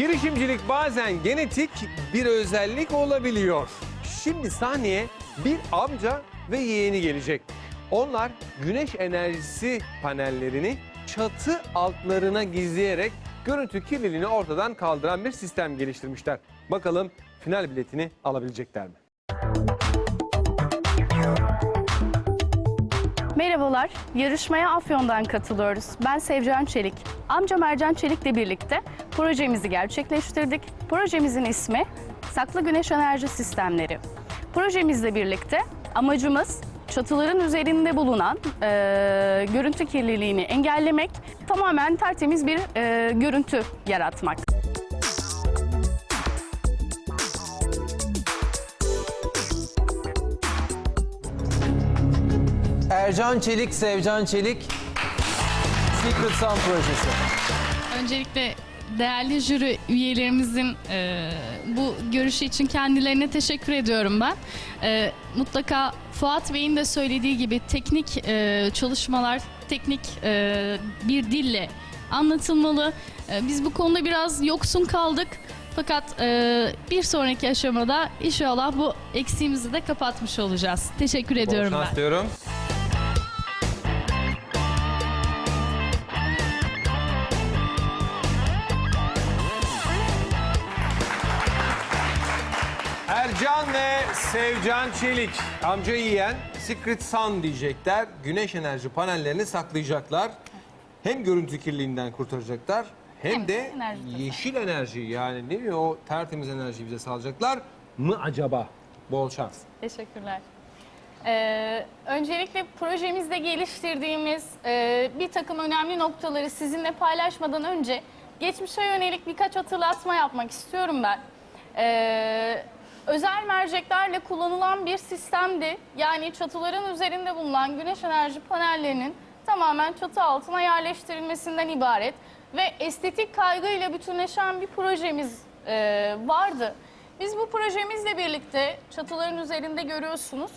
Girişimcilik bazen genetik bir özellik olabiliyor. Şimdi sahneye bir amca ve yeğeni gelecek. Onlar güneş enerjisi panellerini çatı altlarına gizleyerek görüntü kirliliğini ortadan kaldıran bir sistem geliştirmişler. Bakalım final biletini alabilecekler mi? Merhabalar, yarışmaya Afyon'dan katılıyoruz. Ben Sevcan Çelik. Amca Mercan Çelik'le birlikte projemizi gerçekleştirdik. Projemizin ismi Saklı Güneş Enerji Sistemleri. Projemizle birlikte amacımız çatıların üzerinde bulunan eee, görüntü kirliliğini engellemek, tamamen tertemiz bir eee, görüntü yaratmak. Ercan Çelik, Sevcan Çelik, Secret Sun projesi. Öncelikle değerli jüri üyelerimizin e, bu görüşü için kendilerine teşekkür ediyorum ben. E, mutlaka Fuat Bey'in de söylediği gibi teknik e, çalışmalar, teknik e, bir dille anlatılmalı. E, biz bu konuda biraz yoksun kaldık. Fakat e, bir sonraki aşamada inşallah bu eksiğimizi de kapatmış olacağız. Teşekkür ediyorum Bol ben. şans diyorum. Ercan ve Sevcan Çelik amca yiyen Secret Sun diyecekler. Güneş enerji panellerini saklayacaklar. Hem görüntü kirliliğinden kurtaracaklar hem, Hem de de enerji yeşil enerji yani değil mi o tertemiz enerjiyi bize sağlayacaklar mı acaba? Bol şans. Teşekkürler. Ee, öncelikle projemizde geliştirdiğimiz e, bir takım önemli noktaları sizinle paylaşmadan önce geçmişe yönelik birkaç hatırlatma yapmak istiyorum ben. Ee, özel merceklerle kullanılan bir sistemdi. Yani çatıların üzerinde bulunan güneş enerji panellerinin tamamen çatı altına yerleştirilmesinden ibaret ve estetik kaygıyla bütünleşen bir projemiz e, vardı. Biz bu projemizle birlikte çatıların üzerinde görüyorsunuz.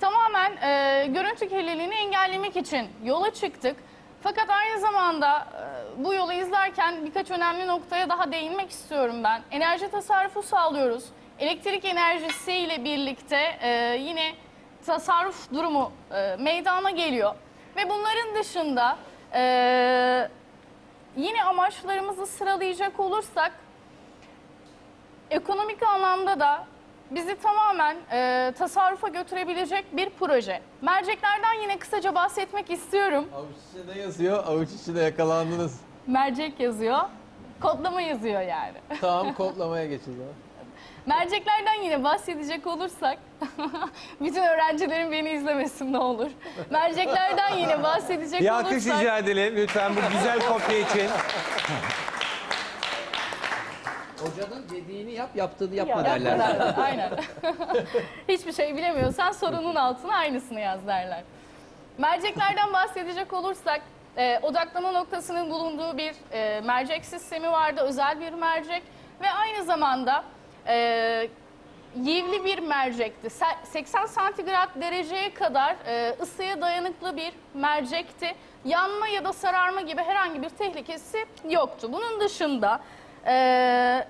Tamamen e, görüntü kirliliğini engellemek için yola çıktık. Fakat aynı zamanda e, bu yolu izlerken birkaç önemli noktaya daha değinmek istiyorum ben. Enerji tasarrufu sağlıyoruz. Elektrik enerjisiyle birlikte e, yine tasarruf durumu e, meydana geliyor. Ve bunların dışında e, yine amaçlarımızı sıralayacak olursak ekonomik anlamda da bizi tamamen e, tasarrufa götürebilecek bir proje. Merceklerden yine kısaca bahsetmek istiyorum. Avuç içinde yazıyor, avuç içinde yakalandınız. Mercek yazıyor, kodlama yazıyor yani. Tamam kodlamaya geçildi. Merceklerden yine bahsedecek olursak, bütün öğrencilerin beni izlemesin ne olur. Merceklerden yine bahsedecek Bir alkış olursak... rica edelim lütfen bu güzel kopya için. Hocanın dediğini yap, yaptığını yapma Ya, derler. derler, Aynen. Hiçbir şey bilemiyorsan sorunun altına aynısını yaz derler. Merceklerden bahsedecek olursak e, odaklama noktasının bulunduğu bir e, mercek sistemi vardı. Özel bir mercek ve aynı zamanda e, yivli bir mercekti. Se- 80 santigrat dereceye kadar e, ısıya dayanıklı bir mercekti. Yanma ya da sararma gibi herhangi bir tehlikesi yoktu. Bunun dışında e,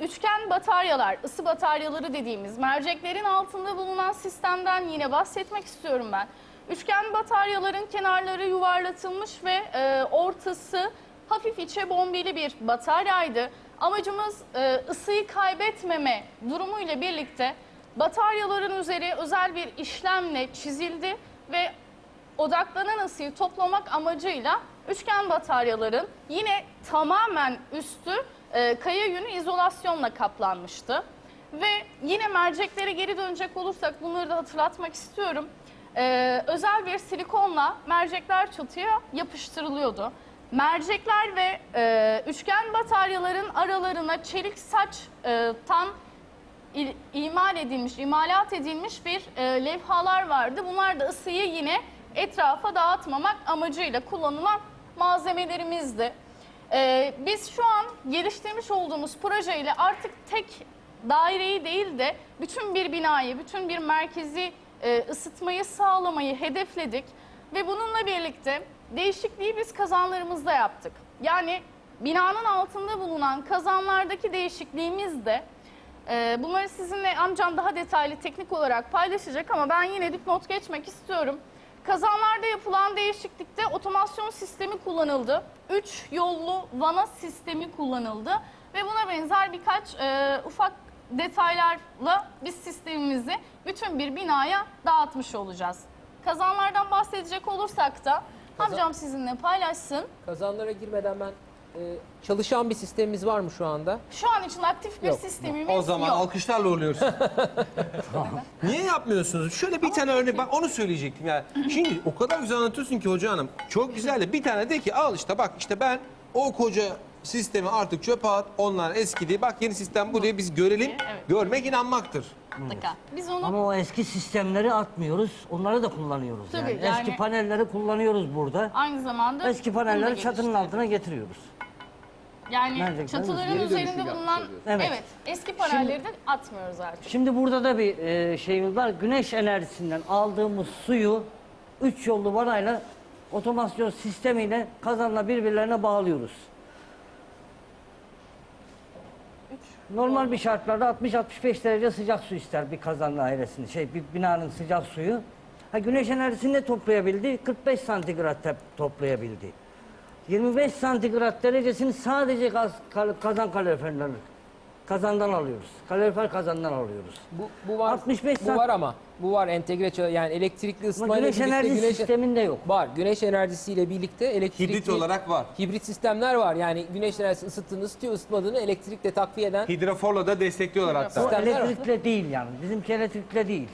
Üçgen bataryalar, ısı bataryaları dediğimiz merceklerin altında bulunan sistemden yine bahsetmek istiyorum ben. Üçgen bataryaların kenarları yuvarlatılmış ve e, ortası hafif içe bombeli bir bataryaydı. Amacımız e, ısıyı kaybetmeme durumuyla birlikte bataryaların üzeri özel bir işlemle çizildi ve odaklanan ısıyı toplamak amacıyla üçgen bataryaların yine tamamen üstü e, kaya yünü izolasyonla kaplanmıştı. Ve yine merceklere geri dönecek olursak bunları da hatırlatmak istiyorum. E, özel bir silikonla mercekler çatıya yapıştırılıyordu. Mercekler ve e, üçgen bataryaların aralarına çelik saçtan il- imal edilmiş, imalat edilmiş bir e, levhalar vardı. Bunlar da ısıyı yine etrafa dağıtmamak amacıyla kullanılan malzemelerimizdi. E, biz şu an geliştirmiş olduğumuz projeyle artık tek daireyi değil de bütün bir binayı, bütün bir merkezi e, ısıtmayı sağlamayı hedefledik. Ve bununla birlikte değişikliği biz kazanlarımızda yaptık. Yani binanın altında bulunan kazanlardaki değişikliğimiz de e, bunları sizinle amcam daha detaylı teknik olarak paylaşacak ama ben yine dipnot geçmek istiyorum. Kazanlarda yapılan değişiklikte otomasyon sistemi kullanıldı. 3 yollu vana sistemi kullanıldı ve buna benzer birkaç e, ufak detaylarla biz sistemimizi bütün bir binaya dağıtmış olacağız. Kazanlardan bahsedecek olursak da amcam sizinle paylaşsın. Kazanlara girmeden ben e, çalışan bir sistemimiz var mı şu anda? Şu an için aktif bir Yok. sistemimiz O zaman yok. alkışlarla oluyoruz. Niye yapmıyorsunuz? Şöyle bir tane örnek, bak onu söyleyecektim ya. Şimdi o kadar güzel anlatıyorsun ki hoca hanım. Çok güzel de bir tane de ki al işte bak işte ben o koca sistemi artık çöpe at. Onlar eskidi. Bak yeni sistem bu diye biz görelim. Evet. Görmek inanmaktır. Mutlaka. Biz onu Ama o eski sistemleri atmıyoruz. Onları da kullanıyoruz. Tabii, yani. yani- Eski panelleri kullanıyoruz burada. aynı zamanda Eski bunu da panelleri çatının geliştirdik. altına getiriyoruz. Yani Gerçekten çatıların geri üzerinde bulunan evet. oluyoruz. eski panelleri de atmıyoruz artık. Şimdi burada da bir e, şeyimiz var. Güneş enerjisinden aldığımız suyu üç yollu vanayla otomasyon sistemiyle kazanla birbirlerine bağlıyoruz. Normal bir şartlarda 60-65 derece sıcak su ister bir kazan dairesinde. Şey bir binanın sıcak suyu. Ha güneş enerjisini de toplayabildi. 45 santigratta toplayabildi. 25 santigrat derecesini sadece gaz, kazan kaloriferleri kazandan alıyoruz. Kalorifer kazandan alıyoruz. Bu, bu var. 65 bu saat- var ama. Bu var entegre çal- yani elektrikli Ama ısıtma ile güneş birlikte enerji güneş sisteminde yok. var. Güneş enerjisiyle birlikte elektrikli Hibrit olarak var. hibrit sistemler var. Yani güneş enerjisi ısıttığını ısıtıyor, ısıtmadığını elektrikle takviye eden Hidroforla da destekliyorlar hatta. Sistemler var. elektrikle değil yani. Bizimki elektrikle değil.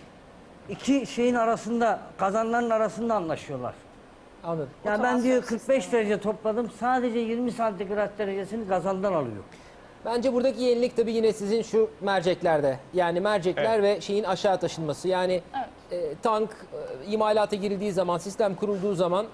İki şeyin arasında, kazanların arasında anlaşıyorlar. anladım. Yani ben diyor Otomasyon 45 derece topladım. Sadece 20 santigrat derecesini kazandan alıyor. Bence buradaki yenilik tabii yine sizin şu merceklerde. Yani mercekler ve şeyin aşağı taşınması. Yani e, tank e, imalata girildiği zaman, sistem kurulduğu zaman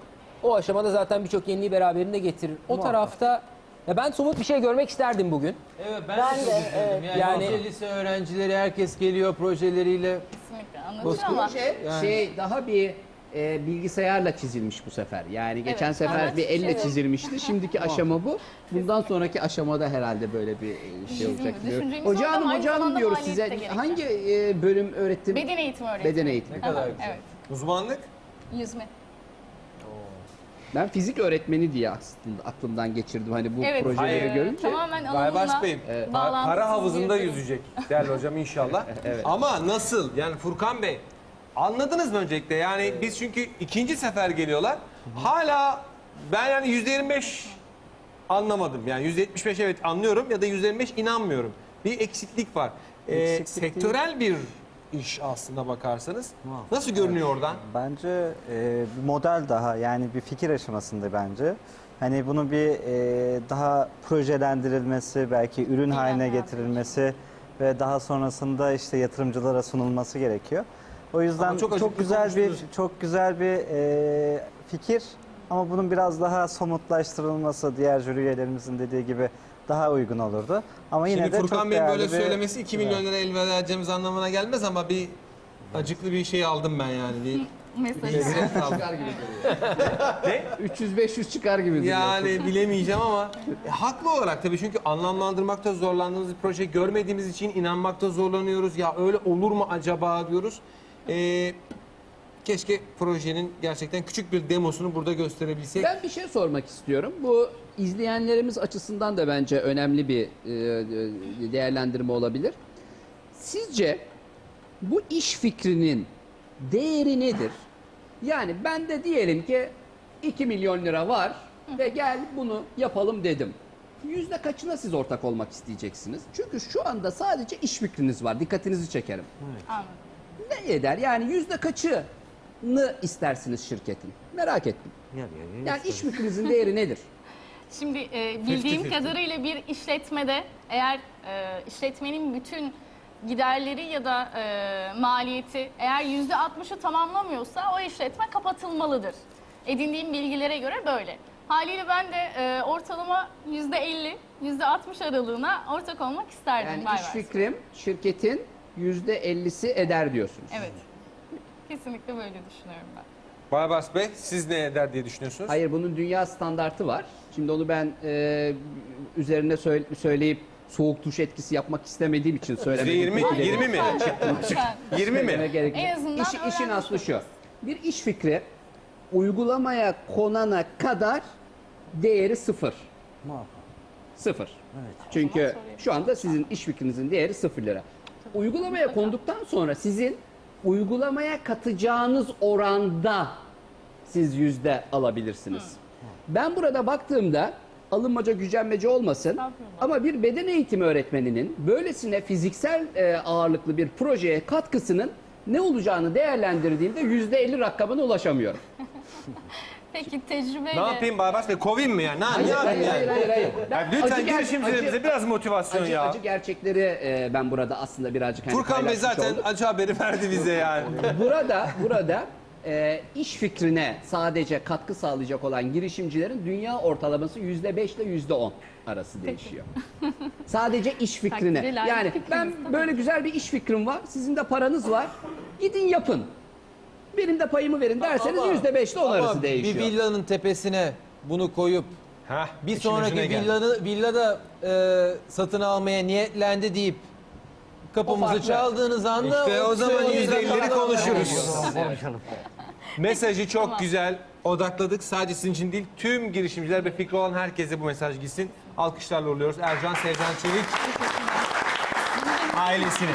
o aşamada zaten birçok yeniliği beraberinde getirir. O Muhakkak. tarafta ya ben somut bir şey görmek isterdim bugün. Evet ben, Ben de, de, çok üzüldüm. Yani, Yani- lise, lise öğrencileri herkes geliyor projeleriyle. Kesinlikle anlatır ama Proje şey daha bir e, bilgisayarla çizilmiş bu sefer. Yani geçen Evet, sefer evet, bir elle evet. çizilmişti. Şimdiki aşama bu. Bundan sonraki aşamada herhalde böyle bir e, şey olacak. Hoca hanım, hoca hanım diyoruz size. Hangi e, bölüm öğrettim? beden eğitimi öğretimi. Beden eğitimi. Aha, kadar güzel. Evet. Uzmanlık? Yüzme. Ben fizik öğretmeni diye aslında aklımdan geçirdim hani bu Evet. projeleri Hayır, görünce. Tamamen Baybars Bey'im. bağlantısız Para havuzunda yüzecek değerli hocam inşallah. Ama nasıl? Yani Furkan Bey anladınız mı öncelikle? Yani biz çünkü ikinci sefer geliyorlar. Hala ben yani yüzde 25 anlamadım. Yani yüzde 75 evet anlıyorum ya da yüzde 25 inanmıyorum. Bir eksiklik var. Ee, Eksiklik değil. sektörel bir iş aslında bakarsanız. Nasıl görünüyor oradan? Bence e, bir model daha yani bir fikir aşamasında bence. Hani bunun bir e, daha projelendirilmesi, belki ürün haline getirilmesi ve daha sonrasında işte yatırımcılara sunulması gerekiyor. O yüzden Ama çok çok, güzel bir çok güzel bir e, fikir ama bunun biraz daha somutlaştırılması diğer jüri üyelerimizin dediği gibi daha uygun olurdu. Ama yine Şimdi de Furkan çok Bey'in böyle bir- söylemesi 2 milyon lira elveda edeceğimiz anlamına gelmez ama bir acıklı bir şey aldım ben yani. Bir Mesajı. Çıkar gibi duruyor. 300-500 çıkar gibi duruyor. Yani bilemeyeceğim ama e, haklı olarak tabii çünkü anlamlandırmakta zorlandığımız bir proje görmediğimiz için inanmakta zorlanıyoruz. Ya öyle olur mu acaba diyoruz. Ee, keşke projenin gerçekten küçük bir demosunu burada gösterebilsek. Ben bir şey sormak istiyorum. Bu izleyenlerimiz açısından da bence önemli bir e, değerlendirme olabilir. Sizce bu iş fikrinin değeri nedir? Yani ben de diyelim ki 2 milyon lira var ve gel bunu yapalım dedim. Yüzde kaçına siz ortak olmak isteyeceksiniz? Çünkü şu anda sadece iş fikriniz var. Dikkatinizi çekerim. Anladım. Ne eder? Yani yüzde kaçını istersiniz şirketin? Merak ettim. Yani iş fikrinizin değeri nedir? Şimdi e, bildiğim 50-50. kadarıyla bir işletmede eğer e, işletmenin bütün giderleri ya da e, maliyeti eğer yüzde 60'ı tamamlamıyorsa o işletme kapatılmalıdır. Edindiğim bilgilere göre böyle. Haliyle ben de e, ortalama yüzde 50, yüzde 60 aralığına ortak olmak isterdim. Yani iş fikrim şirketin yüzde ellisi eder diyorsunuz. Evet. Kesinlikle böyle düşünüyorum ben. Baybars Bey siz ne eder diye düşünüyorsunuz? Hayır bunun dünya standartı var. Şimdi onu ben e, üzerine söyle- söyleyip soğuk duş etkisi yapmak istemediğim için söylemedim. 20, 20 mi? Lütfen. 20 mi? Gerek En yok. azından İşi- işin öğrenmiş aslı şu. Bir iş fikri uygulamaya konana kadar değeri sıfır. Sıfır. Çünkü şu anda sizin iş fikrinizin değeri sıfır lira. Uygulamaya konduktan sonra sizin uygulamaya katacağınız oranda siz yüzde alabilirsiniz. Ben burada baktığımda alınmaca gücenmece olmasın ama bir beden eğitimi öğretmeninin böylesine fiziksel e, ağırlıklı bir projeye katkısının ne olacağını değerlendirdiğimde yüzde elli rakamına ulaşamıyorum. Peki tecrübeyle... Ne yapayım Baybars Bey? Kovayım mı ya? Ne, ne Hayır, yapayım hayır, ya? hayır, hayır, hayır. Ya lütfen acı ger- girişimcilerimize acı- biraz motivasyon acı, ya. acı gerçekleri e, ben burada aslında birazcık hani Furkan Bey paylaşmış zaten oldum. acı haberi verdi bize yani. burada burada e, iş fikrine sadece katkı sağlayacak olan girişimcilerin dünya ortalaması yüzde beş ile yüzde on arası değişiyor. sadece iş fikrine. Yani fikrimiz ben böyle güzel bir iş fikrim var. Sizin de paranız var. Gidin yapın. Benim de payımı verin derseniz yüzde beş ile on arası bir değişiyor. villanın tepesine bunu koyup Heh, bir işin sonraki ucuna geldi. villanı villada e, satın almaya niyetlendi deyip O kapımızı farklı. çaldığınız anda İşte o zaman %50'leri rakamlar konuşuruz. Mesajı çok güzel odakladık. Sadece sizin için değil, tüm girişimciler ve fikri olan herkese bu mesaj gitsin. Alkışlarla uğurluyoruz. Ercan Sevcan Çevik ailesini.